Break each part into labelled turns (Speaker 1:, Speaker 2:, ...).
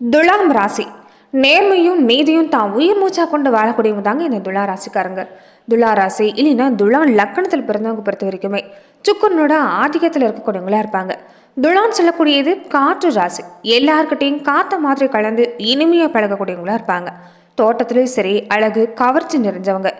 Speaker 1: துலாம் ராசி. நேர்மையும் நீதியும் தான் உயிர் மூச்சா கொண்டு வாழக்கூடியவங்க தாங்க இந்த துலா ராசிக்காரங்க. துலா ராசி இல்லைன்னா துலா லக்கணத்தில் பிறந்தவங்க பொறுத்த வரைக்குமே சுக்குனோட ஆதிக்கத்தில் இருக்கக்கூடியவங்களா இருப்பாங்க. துலான்னு சொல்லக்கூடியது காற்று ராசி. எல்லார்கிட்டையும் காத்த மாதிரி கலந்து இனிமையாக பழகக்கூடியவங்களா இருப்பாங்க. தோட்டத்திலையும் சரி அழகு கவர்ச்சி நிறைஞ்சவங்க.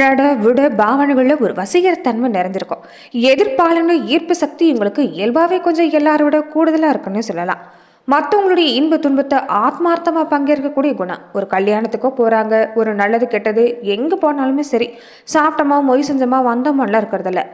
Speaker 1: நட விட பாவனைகளில் ஒரு வசீகரத்தன்மை நிறைஞ்சிருக்கும். எதிர்பாலன ஈர்ப்பு சக்தி உங்களுக்கு இயல்பாகவே கொஞ்சம் எல்லாரோட கூடுதலாக இருக்குன்னு சொல்லலாம். மற்றவங்களுடைய இன்ப துன்பத்தை ஆத்மார்த்தமாக பங்கேற்கக்கூடிய குணம். ஒரு கல்யாணத்துக்கோ போகிறாங்க ஒரு நல்லது கெட்டது எங்கே போனாலுமே சரி சாப்பிட்டோமா மொய் செஞ்சோமா வந்தோமெல்லாம் இருக்கிறதில்ல.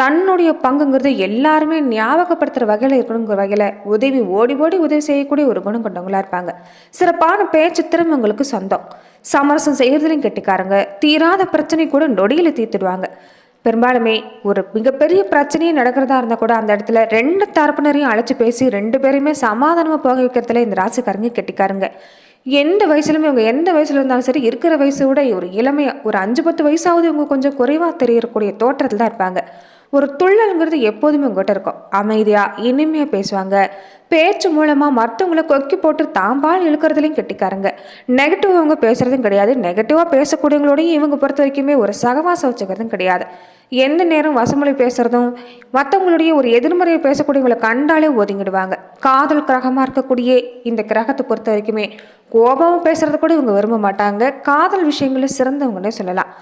Speaker 1: தன்னுடைய பங்குங்கிறது எல்லாருமே ஞாபகப்படுத்துகிற வகையில் இருக்கணுங்கிற வகையில் உதவி ஓடி ஓடி உதவி செய்யக்கூடிய ஒரு குணம் கொண்டவங்களா இருப்பாங்க. சிறப்பான பேச்சு திறமை உங்களுக்கு சொந்தம். சமரசம் செய்கிறதுலையும் கெட்டிக்காரங்க தீராத பிரச்சனை கூட நொடியில் தீர்த்துடுவாங்க. பெரும்பாலுமே ஒரு மிகப்பெரிய பிரச்சனையே நடக்கிறதா இருந்தால் கூட அந்த இடத்துல ரெண்டு தரப்பினரையும் அழைச்சி பேசி ரெண்டு பேரையுமே சமாதானமாக போக வைக்கிறதுல இந்த ராசிக்காரங்க கெட்டிக்காருங்க. எந்த வயசுலுமே இவங்க எந்த வயசுல இருந்தாலும் சரி இருக்கிற வயசை விட ஒரு இளமையாக ஒரு அஞ்சு பத்து வயசாவது இவங்க கொஞ்சம் குறைவாக தெரியக்கூடிய தோற்றத்தில் தான் இருப்பாங்க. ஒரு துள்ளல்ங்கிறது எப்போதுமே உங்ககிட்ட இருக்கும். அமைதியாக இனிமையாக பேசுவாங்க. பேச்சு மூலமாக மற்றவங்கள கொக்கி போட்டு தாம்பால் இழுக்கிறதுலையும் கெட்டிக்காருங்க. நெகட்டிவ் அவங்க பேசுகிறதும் கிடையாது. நெகட்டிவாக பேசக்கூடியவங்களோடையும் இவங்க பொறுத்த வரைக்குமே ஒரு சகவாசம் வச்சுக்கிறதும் கிடையாது. எந்த நேரம் வசமொழி பேசுகிறதும் மற்றவங்களுடைய ஒரு எதிர்மறையை பேசக்கூடியவங்களை கண்டாலே ஒதுங்கிடுவாங்க. காதல் கிரகமாக இருக்கக்கூடிய இந்த கிரகத்தை பொறுத்த வரைக்குமே கோபம் பேசுகிறது கூட இவங்க விரும்ப மாட்டாங்க. காதல் விஷயங்களில் சிறந்தவங்கன்னே சொல்லலாம்.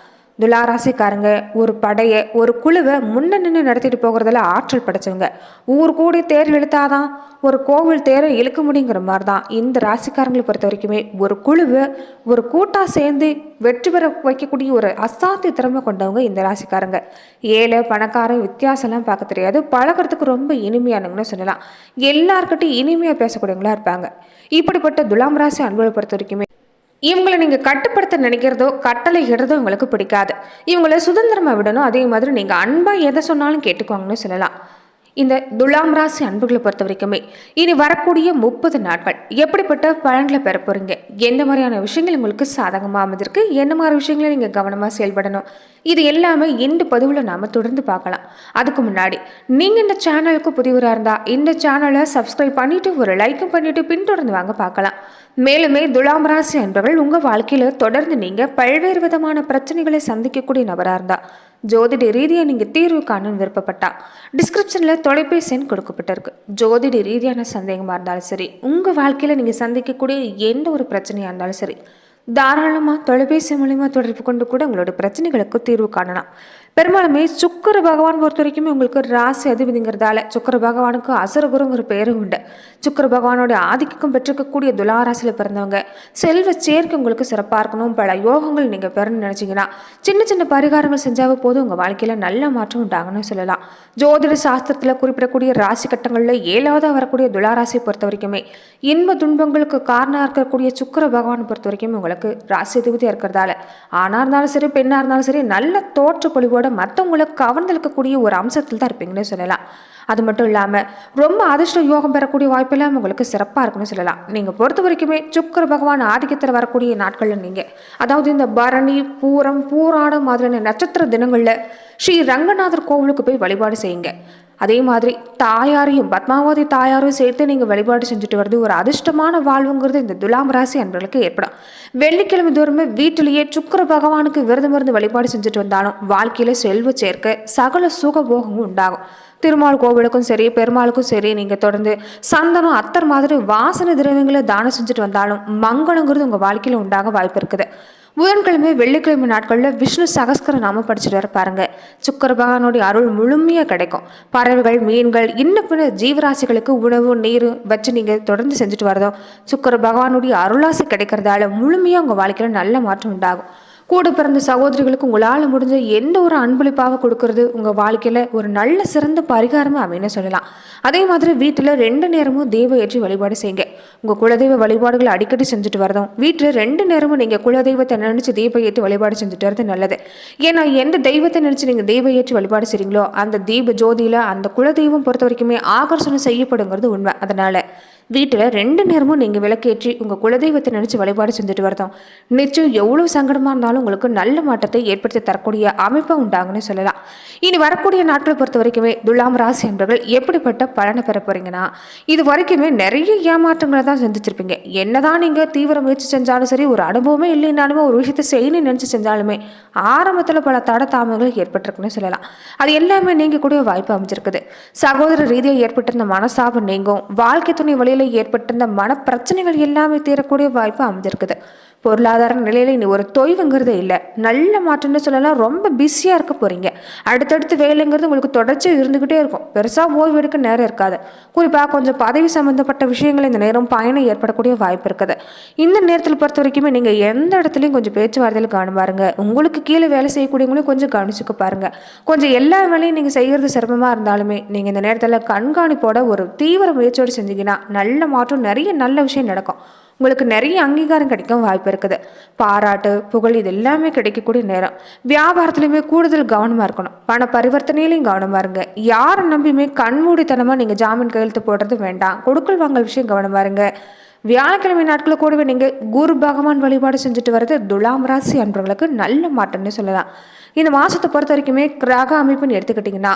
Speaker 1: துளாராசிக்காரங்க ஒரு படையை ஒரு குழுவை முன்ன நின்று நடத்திட்டு போகிறதுல ஆற்றல் படைச்சவங்க. ஊர் கூடி தேர் இழுத்தாதான் ஒரு கோவில் தேரை இழுக்க முடியுங்கிற மாதிரி தான் இந்த ராசிக்காரங்களை பொறுத்த வரைக்குமே ஒரு குழுவை ஒரு கூட்டாக சேர்ந்து வெற்றி பெற வைக்கக்கூடிய ஒரு அசாத்திய திறமை கொண்டவங்க இந்த ராசிக்காரங்க. ஏழை பணக்காரன் வித்தியாசம்லாம் பார்க்க தெரியாது. பழகிறதுக்கு ரொம்ப இனிமையானவங்கன்னு சொல்லலாம். எல்லாருக்கிட்டையும் இனிமையாக பேசக்கூடியவங்களா இருப்பாங்க. இப்படிப்பட்ட துலாம் ராசி அன்புகளை பொறுத்த வரைக்குமே இவங்களை நீங்கள் கட்டுப்படுத்த நினைக்கிறதோ கட்டளை இடுறதோ உங்களுக்கு பிடிக்காது. இவங்களை சுதந்திரமாக விடணும். அதே மாதிரி நீங்கள் அன்பாக எதை சொன்னாலும் கேட்டுக்கோங்கன்னு சொல்லலாம். இந்த துலாம் ராசி அன்புகளை பொறுத்த வரைக்குமே இனி வரக்கூடிய முப்பது நாட்கள் எப்படிப்பட்ட பலன்களை பெற போறீங்க? எந்த மாதிரியான விஷயங்கள் உங்களுக்கு சாதகமாக அமைஞ்சிருக்கு? என்ன மாதிரி விஷயங்களை நீங்கள் கவனமாக செயல்படணும்? இது எல்லாமே இந்த பதிவில் நாம் தொடர்ந்து பார்க்கலாம். அதுக்கு முன்னாடி நீங்கள் இந்த சேனலுக்கு புதிவராக இருந்தால் இந்த சேனலை சப்ஸ்கிரைப் பண்ணிவிட்டு ஒரு லைக்கும் பண்ணிவிட்டு பின்தொடர்ந்து வாங்க பார்க்கலாம். மேலுமே துலாம் ராசி அன்பர்கள் உங்கள் வாழ்க்கையில் தொடர்ந்து நீங்கள் பல்வேறு விதமான பிரச்சனைகளை சந்திக்கக்கூடிய நபராக இருந்தால் ஜோதிட ரீதியாக நீங்கள் தீர்வு காணணும்னு விருப்பப்பட்டா டிஸ்கிரிப்ஷனில் தொலைபேசி எண் கொடுக்கப்பட்டிருக்கு. ஜோதிட ரீதியான சந்தேகமாக இருந்தாலும் சரி உங்கள் வாழ்க்கையில் நீங்கள் சந்திக்கக்கூடிய எந்த ஒரு பிரச்சனையாக இருந்தாலும் சரி தாராளமாக தொலைபேசி மூலிமா தொடர்பு கொண்டு கூட உங்களோட பிரச்சனைகளுக்கு தீர்வு காணலாம். பெரும்பாலுமே சுக்கர பகவான் பொறுத்த வரைக்கும் உங்களுக்கு ராசி அதிபதிங்கிறதால சுக்கர பகவானுக்கு அசரகுருங்கிற பேரும் உண்டு. சுக்கர பகவானோட ஆதிக்கம் பெற்றிருக்கக்கூடிய துலாராசியில் பிறந்தவங்க செல்வ சேர்க்கை உங்களுக்கு சிறப்பாக இருக்கணும் பல யோகங்கள் நீங்கள் பெறணும்னு நினச்சிங்கன்னா சின்ன சின்ன பரிகாரங்கள் செஞ்சாவே போதும். உங்கள் வாழ்க்கையில் நல்ல மாற்றம் உண்டாகணும்னு சொல்லலாம். ஜோதிட சாஸ்திரத்தில் குறிப்பிடக்கூடிய ராசி கட்டங்களில் ஏழாவதாக வரக்கூடிய துலாராசியை பொறுத்த வரைக்குமே இன்ப துன்பங்களுக்கு காரணம் இருக்கக்கூடிய சுக்கர பகவான் பொறுத்த வரைக்கும் உங்களுக்கு ராசி அதிபதியாக இருக்கிறதால ஆணாக இருந்தாலும் சரி பெண்ணாக இருந்தாலும் சரி நல்ல தோற்ற கூட மற்றவங்களை கவர்ந்தெழுக்கக்கூடிய ஒரு அம்சத்தில் தான் இருப்பீங்கன்னு சொல்லலாம். அது மட்டும் இல்லாமல் ரொம்ப அதிர்ஷ்ட யோகம் பெறக்கூடிய வாய்ப்பெல்லாம் உங்களுக்கு சிறப்பாக இருக்குன்னு சொல்லலாம். நீங்கள் பொறுத்த வரைக்குமே சுக்கர பகவான் ஆதிக்கத்தில் வரக்கூடிய நாட்களில் நீங்கள் அதாவது இந்த பரணி பூரம் பூராடம் மாதிரியான நட்சத்திர தினங்களில் ஸ்ரீ ரங்கநாதர் கோவிலுக்கு போய் வழிபாடு செய்யுங்க. அதே மாதிரி தாயாரையும் பத்மாவதி தாயாரையும் சேர்த்து நீங்கள் வழிபாடு செஞ்சுட்டு வர்றது ஒரு அதிர்ஷ்டமான வாழ்வுங்கிறது இந்த துலாம் ராசி அன்பர்களுக்கு ஏற்படும். வெள்ளிக்கிழமை தோறுமே வீட்டிலேயே சுக்கர பகவானுக்கு விரதம் இருந்து வழிபாடு செஞ்சுட்டு வந்தாலும் வாழ்க்கையில் செல்வ சேர்க்க சகல சுகபோகமும் உண்டாகும். திருமால் கோவிலுக்கும் சரி பெருமாளுக்கும் சரி நீங்கள் தொடர்ந்து சந்தனம் அத்தர் மாதிரி வாசனை திரவியங்களை தானம் செஞ்சுட்டு வந்தாலும் மங்களங்கிறது உங்கள் வாழ்க்கையில் உண்டாக வாய்ப்பு இருக்குது. புதன்கிழமை வெள்ளிக்கிழமை நாட்களில் விஷ்ணு சகஸ்கர நாம படிச்சுட்டு வர பாருங்க. சுக்கர பகவானுடைய அருள் முழுமையாக கிடைக்கும். பறவைகள் மீன்கள் இன்னும் பின்ன ஜீவராசிகளுக்கு உணவு நீர் வச்சு நீங்கள் தொடர்ந்து செஞ்சுட்டு வரதும் சுக்கர பகவானுடைய அருளாசி கிடைக்கிறதால முழுமையாக உங்கள் வாழ்க்கையில் நல்ல மாற்றம் உண்டாகும். கூட பிறந்த சகோதரிகளுக்கு உங்களால் முடிஞ்ச எந்த ஒரு அன்பளிப்பாக கொடுக்கறது உங்கள் வாழ்க்கையில் ஒரு நல்ல சிறந்த பரிகாரமாக அப்படின்னு சொல்லலாம். அதே மாதிரி வீட்டில் ரெண்டு நேரமும் தெய்வ ஏற்றி வழிபாடு செய்யுங்க. உங்கள் குலதெய்வ வழிபாடுகளை அடிக்கடி செஞ்சுட்டு வரதும் வீட்டில் ரெண்டு நேரமும் நீங்கள் குலதெய்வத்தை நினச்சி தீபம் ஏற்றி வழிபாடு செஞ்சுட்டு வரது நல்லது. ஏன்னா எந்த தெய்வத்தை நினச்சி நீங்கள் தெய்வ ஏற்றி வழிபாடு செய்கிறீங்களோ அந்த தீப ஜோதியில் அந்த குலதெய்வம் பொறுத்த வரைக்குமே ஆகர்ஷணம் செய்யப்படுங்கிறது உண்மை. அதனால் வீட்டில் ரெண்டு நேரமும் நீங்கள் விளக்கேற்றி உங்கள் குலதெய்வத்தை நினச்சி வழிபாடு செஞ்சுட்டு வரதும் நிச்சயம் எவ்வளோ சங்கடமாக இருந்தாலும் உங்களுக்கு நல்ல மாற்றத்தை ஏற்படுத்தி தரக்கூடிய அமைப்பை உண்டாங்கன்னு சொல்லலாம். இனி வரக்கூடிய நாட்களை பொறுத்த வரைக்குமே துலாம் ராசி என்பவர்கள் எப்படிப்பட்ட பலனை பெற போகிறீங்கன்னா இது வரைக்குமே நிறைய ஏமாற்றங்களை தான் சந்திச்சிருப்பீங்க. என்னதான் நீங்கள் தீவிர முயற்சி செஞ்சாலும் சரி ஒரு அனுபவமே இல்லைனாலுமே ஒரு விஷயத்தை செய்யணும்னு நினச்சி செஞ்சாலுமே ஆரம்பத்தில் பல தட தாமதங்கள் ஏற்பட்டிருக்குன்னு சொல்லலாம். அது எல்லாமே நீங்கள் வாய்ப்பு அமைஞ்சிருக்குது. சகோதர ரீதியாக ஏற்பட்டிருந்த மனசாபம் நீங்கும். வாழ்க்கை துணை வழியில் ஏற்பட்டிருந்த மன பிரச்சனைகள் எல்லாமே தீரக்கூடிய வாய்ப்பு அமைஞ்சிருக்குது பொருளாதார நிலையில் இனி ஒரு தொய்வுங்கிறதே இல்லை. நல்ல மாற்றம்னு சொல்லலாம் ரொம்ப பிஸியாக இருக்க போகிறீங்க அடுத்தடுத்து வேலைங்கிறது உங்களுக்கு தொடர்ச்சி இருந்துக்கிட்டே இருக்கும். பெருசாக ஓய்வு எடுக்க நேரம் இருக்காது. குறிப்பாக கொஞ்சம் பதவி சம்மந்தப்பட்ட விஷயங்கள் இந்த நேரம் பயணம் ஏற்படக்கூடிய வாய்ப்பு இருக்குது. இந்த நேரத்தில் பொறுத்த வரைக்குமே நீங்கள் எந்த இடத்துலையும் கொஞ்சம் பேச்சுவார்த்தையில் கவனம் பாருங்க. உங்களுக்கு கீழே வேலை செய்யக்கூடியவங்களையும் கொஞ்சம் கவனிச்சுக்க பாருங்க. கொஞ்சம் எல்லா வேலையும் நீங்கள் செய்கிறது சிரமமாக இருந்தாலுமே நீங்கள் இந்த நேரத்தில் கண்காணிப்போட ஒரு தீவிர முயற்சியோடு செஞ்சீங்கன்னா நல்ல மாற்றம் நிறைய நல்ல விஷயம் நடக்கும். உங்களுக்கு நிறைய அங்கீகாரம் கிடைக்கும் வாய்ப்பு இருக்குது. பாராட்டு புகழ் இது எல்லாமே கிடைக்கக்கூடிய நேரம். வியாபாரத்துலையுமே கூடுதல் கவனமாக இருக்கணும். பண பரிவர்த்தனையிலையும் கவனமாக இருங்க. யாரை நம்பியுமே கண்மூடித்தனமாக நீங்கள் ஜாமீன் கையெழுத்து போடுறது வேண்டாம். கொடுக்கல் வாங்கல் விஷயம் கவனமாக இருங்க. வியாழக்கிழமை நாட்களில் கூடவே நீங்கள் குரு பகவான் வழிபாடு செஞ்சுட்டு வர்றது துலாம் ராசி அன்பர்களுக்கு நல்ல மாற்றம்னு சொல்லலாம். இந்த மாதத்தை பொறுத்த வரைக்குமே கிரக அமைப்புன்னு எடுத்துக்கிட்டிங்கன்னா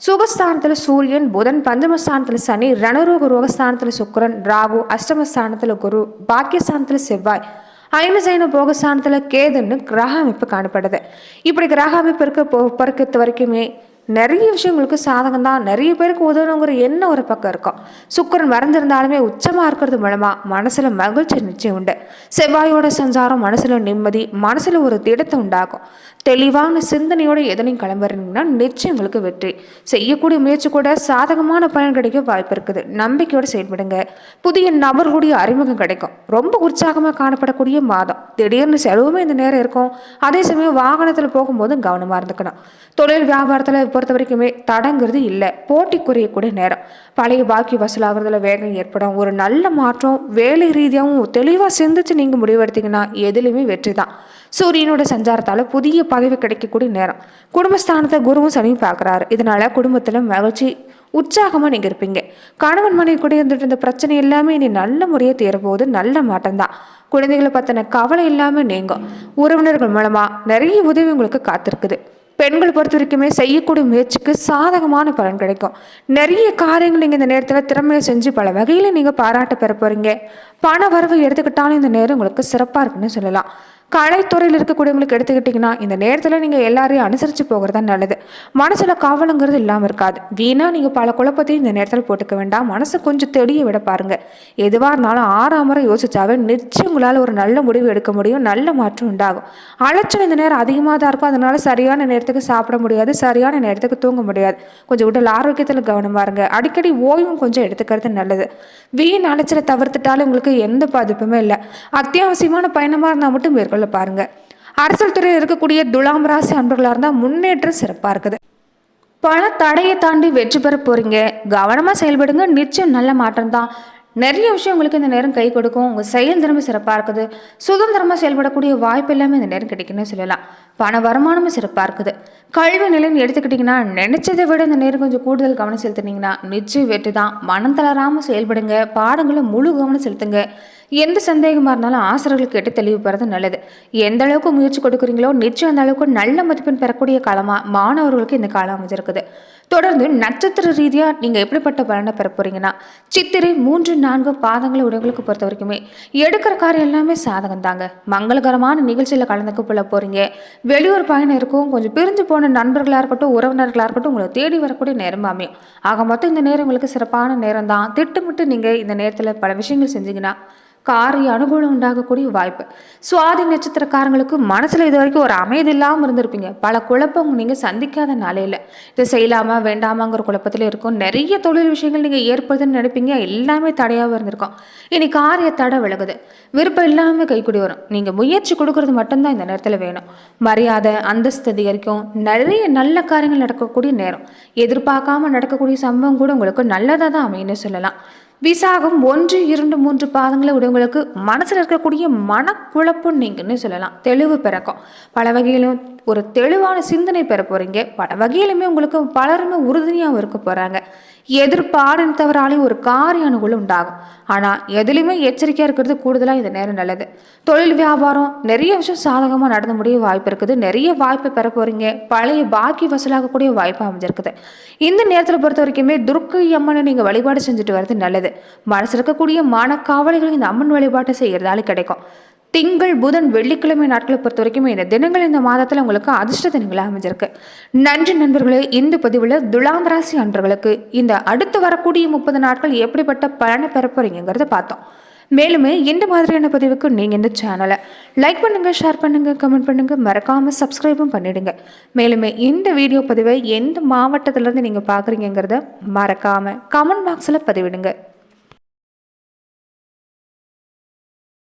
Speaker 1: சுகஸ்தானத்தில் சூரியன் புதன் பஞ்சமஸ்தானத்தில் சனி ரணரோக ரோகஸ்தானத்தில் சுக்கரன் ராகு அஷ்டமஸ்தானத்தில் குரு பாக்கியஸ்தானத்தில் செவ்வாய் ஐனசைன போகஸ்தானத்தில் கேதுன்னு கிரக அமைப்பு காணப்படுது. இப்படி கிரக அமைப்பு இருக்க போ பொறுத்த வரைக்குமே நிறைய விஷயங்களுக்கு சாதகம் தான் நிறைய பேருக்கு உதவணுங்கிற எண்ணம் ஒரு பக்கம் இருக்கும் சுக்கரன் மறந்திருந்தாலுமே உச்சமாக இருக்கிறது மூலமாக மனசில் மகிழ்ச்சி நிச்சயம் உண்டு. செவ்வாயோட சஞ்சாரம் மனசில் நிம்மதி மனசில் ஒரு திடத்தை உண்டாகும் தெளிவான சிந்தனையோட எதனையும் கிளம்புறீங்கன்னா நிச்சயம் உங்களுக்கு வெற்றி. செய்யக்கூடிய முயற்சி கூட சாதகமான பலன் கிடைக்க வாய்ப்பு இருக்குது. நம்பிக்கையோடு செயல்படுங்க. புதிய நபர்களுடைய அறிமுகம் கிடைக்கும். ரொம்ப உற்சாகமாக காணப்படக்கூடிய மாதம். திடீர்னு செலவுமே இந்த நேரம் இருக்கும். அதே சமயம் வாகனத்தில் போகும்போது கவனமாக இருந்துக்கணும். தொழில் வியாபாரத்தில் பொறுத்த வரைக்குமே தடங்கிறது இல்லை. போட்டி குறையக்கூடிய நேரம். பழைய பாக்கி வசூலாகிறதுல வேகம் ஏற்படும். ஒரு நல்ல மாற்றம் வேலை ரீதியாகவும் தெளிவாக சிந்திச்சு நீங்கள் முடிவெடுத்தீங்கன்னா எதுலையுமே வெற்றி தான். சூரியனோட சஞ்சாரத்தால் புதிய பதவி கிடைக்கக்கூடிய நேரம். குடும்பஸ்தானத்தை குருவும் சனியும் பார்க்குறாரு இதனால குடும்பத்தில் மகிழ்ச்சி உற்சாகமாக நீங்கள் இருப்பீங்க. கணவன் மனைவி கூட இருந்துட்டு இருந்த பிரச்சனை எல்லாமே இனி நல்ல முறையாக தீரப்போகுது. நல்ல மாற்றம்தான் குழந்தைகளை பற்றின கவலை இல்லாமல் நீங்கும். உறவினர்கள் மூலமாக நிறைய உதவி உங்களுக்கு காத்திருக்குது. பெண்களை பொறுத்த வரைக்குமே செய்யக்கூடிய முயற்சிக்கு சாதகமான பலன் கிடைக்கும். நிறைய காரியங்கள் நீங்கள் இந்த நேரத்தில் திறமையை செஞ்சு பல வகையில் நீங்கள் பாராட்ட பெற போகிறீங்க பண வரவு எடுத்துக்கிட்டாலும் இந்த நேரம் உங்களுக்கு சிறப்பாக இருக்குன்னு சொல்லலாம். கலைத்துறையில் இருக்கக்கூடியவங்களுக்கு எடுத்துக்கிட்டிங்கன்னா இந்த நேரத்தில் நீங்கள் எல்லாரையும் அனுசரித்து போகிறது தான் நல்லது. மனசில் காவலுங்கிறது இல்லாமல் இருக்காது. வீணாக நீங்கள் பல குழப்பத்தையும் இந்த நேரத்தில் போட்டுக்க வேண்டாம். மனசை கொஞ்சம் தெளிய விட பாருங்கள் எதுவாக இருந்தாலும் ஆறாம் முறை யோசிச்சாவே நிச்சயம் உங்களால் ஒரு நல்ல முடிவு எடுக்க முடியும். நல்ல மாற்றம் உண்டாகும். அலைச்சல் இந்த நேரம் அதிகமாக தான் இருக்கும். அதனால் சரியான நேரத்துக்கு சாப்பிட முடியாது. சரியான நேரத்துக்கு தூங்க முடியாது. கொஞ்சம் உடல் ஆரோக்கியத்தில் கவனமாக இருங்க. அடிக்கடி ஓய்வும் கொஞ்சம் எடுத்துக்கிறது நல்லது. வீண் அலைச்சலை தவிர்த்துட்டாலும் உங்களுக்கு எந்த பாதிப்புமே இல்லை. அத்தியாவசியமான பயணமாக இருந்தால் மட்டும் மேற்கொள்ள பாருங்க. அரசியல் துறையில் இருக்கக்கூடிய துலாம் ராசி அன்பர்களாக இருந்தால் முன்னேற்றம் சிறப்பாக இருக்குது. பல தடையை தாண்டி வெற்றி பெற போறீங்க. கவனமாக செயல்படுங்க. நிச்சயம் நல்ல மாற்றம் தான். நிறைய விஷயம் உங்களுக்கு இந்த நேரம் கை கொடுக்கும். உங்கள் செயல் திறமை சிறப்பாக இருக்குது. சுதந்திரமாக செயல்படக்கூடிய வாய்ப்பு எல்லாமே இந்த நேரம் கிடைக்குன்னு சொல்லலாம். பண வருமானமும் சிறப்பாக இருக்குது. கல்வி நிலைன்னு எடுத்துக்கிட்டிங்கன்னா நினச்சதை விட இந்த நேரம் கொஞ்சம் கூடுதல் கவனம் செலுத்துனீங்கன்னா நிச்சயம் வெற்றி தான். மனம் தளராமல் செயல்படுங்க. பாடங்களை முழு கவனம் செலுத்துங்க. எந்த சந்தேகமாக இருந்தாலும் ஆசிரியர்கள் கேட்டு தெளிவு பெறது நல்லது. எந்த அளவுக்கு முயற்சி கொடுக்குறீங்களோ நிச்சயம் அந்த அளவுக்கு நல்ல மதிப்பெண் பெறக்கூடிய காலமாக மாணவர்களுக்கு இந்த காலம் அமைஞ்சிருக்குது. தொடர்ந்து நட்சத்திர ரீதியாக நீங்கள் எப்படிப்பட்ட பலனை பெற போறீங்கன்னா சித்திரை மூன்று நான்கு பாதங்களை உடங்களுக்கு பொறுத்த வரைக்குமே எடுக்கிற காரியம் எல்லாமே சாதகம் தாங்க. மங்களகரமான நிகழ்ச்சியில் கலந்துக்க போல போகிறீங்க வெளியூர் பயணம் இருக்கும் கொஞ்சம் பிரிஞ்சு போன நண்பர்களாக இருக்கட்டும் உறவினர்களாக இருக்கட்டும் உங்களை தேடி வரக்கூடிய நேரம் அமையும். ஆக மொத்தம் இந்த நேரம் உங்களுக்கு சிறப்பான நேரம் தான் திட்டமிட்டு நீங்கள் இந்த நேரத்தில் பல விஷயங்கள் செஞ்சீங்கன்னா காரிய அனுகூலம் உண்டாகக்கூடிய வாய்ப்பு. சுவாதி நட்சத்திரக்காரங்களுக்கு மனசில் இது வரைக்கும் ஒரு அமைதி இல்லாமல் இருந்திருப்பீங்க. பல குழப்பம் நீங்கள் சந்திக்காத நாளையில். இதை செய்யலாமா வேண்டாமாங்கிற குழப்பத்தில் இருக்கும். நிறைய தொழில் விஷயங்கள் நீங்கள் ஏற்படுதுன்னு நினைப்பீங்க. எல்லாமே தடையாக இருந்திருக்கும். இனி காரிய தடை விலகுது. விருப்பம் இல்லாமல் கைக்குடி வரும். நீங்கள் முயற்சி கொடுக்கறது மட்டும்தான் இந்த நேரத்தில் வேணும். மரியாதை அந்தஸ்து அதிகரிக்கும். நிறைய நல்ல காரியங்கள் நடக்கக்கூடிய நேரம். எதிர்பார்க்காம நடக்கக்கூடிய சம்பவம் கூட உங்களுக்கு நல்லதாக தான் அமையும்னு சொல்லலாம். விசாகம் ஒன்று இரண்டு மூன்று பாதங்களை உடையவங்களுக்கு மனசில் இருக்கக்கூடிய மனக்குழப்பம் நீங்கன்னு சொல்லலாம். தெளிவு பிறக்கும். பல வகையிலும் ஒரு தெளிவான சிந்தனை பெற போகிறீங்க பல வகையிலுமே உங்களுக்கு பலருமே உறுதுணையாகவும் இருக்க போகிறாங்க எதிர்பாரின் தவறாலையும் ஒரு காரிய அனுகூலம் உண்டாகும். ஆனால் எதுலேயுமே எச்சரிக்கையாக இருக்கிறது கூடுதலாக இந்த நேரம் நல்லது. தொழில் வியாபாரம் நிறைய விஷயம் சாதகமாக நடந்து முடிய வாய்ப்பு இருக்குது. நிறைய வாய்ப்பை பெற போகிறீங்க பழைய பாக்கி வசூலாகக்கூடிய வாய்ப்பு அமைஞ்சிருக்குது. இந்த நேரத்தில் பொறுத்த வரைக்குமே துர்க்கை அம்மனை நீங்கள் வழிபாடு செஞ்சுட்டு வர்றது நல்லது. மனசில் இருக்கக்கூடிய மனக்காவலைகள் இந்த அம்மன் வழிபாட்டை செய்கிறதால கிடைக்கும். திங்கள் புதன் வெள்ளிக்கிழமை நாட்களை பொறுத்த வரைக்கும் இந்த தினங்கள் இந்த மாதத்தில் உங்களுக்கு அதிர்ஷ்ட தினங்களாக அமைஞ்சிருக்கு. நன்றி நண்பர்களே இந்த பதிவில் துலாம் ராசி அன்றர்களுக்கு இந்த அடுத்து வரக்கூடிய முப்பது நாட்கள் எப்படிப்பட்ட பலனை பெற போறீங்கிறத பார்த்தோம். மேலுமே இந்த மாதிரியான பதிவுக்கு நீங்கள் இந்த சேனலை லைக் பண்ணுங்கள் ஷேர் பண்ணுங்கள் கமெண்ட் பண்ணுங்கள் மறக்காமல் சப்ஸ்கிரைபும் பண்ணிவிடுங்க மேலுமே இந்த வீடியோ பதிவை எந்த மாவட்டத்திலேருந்து நீங்கள் பார்க்குறீங்கிறத மறக்காமல் கமெண்ட் பாக்ஸில் பதிவிடுங்க.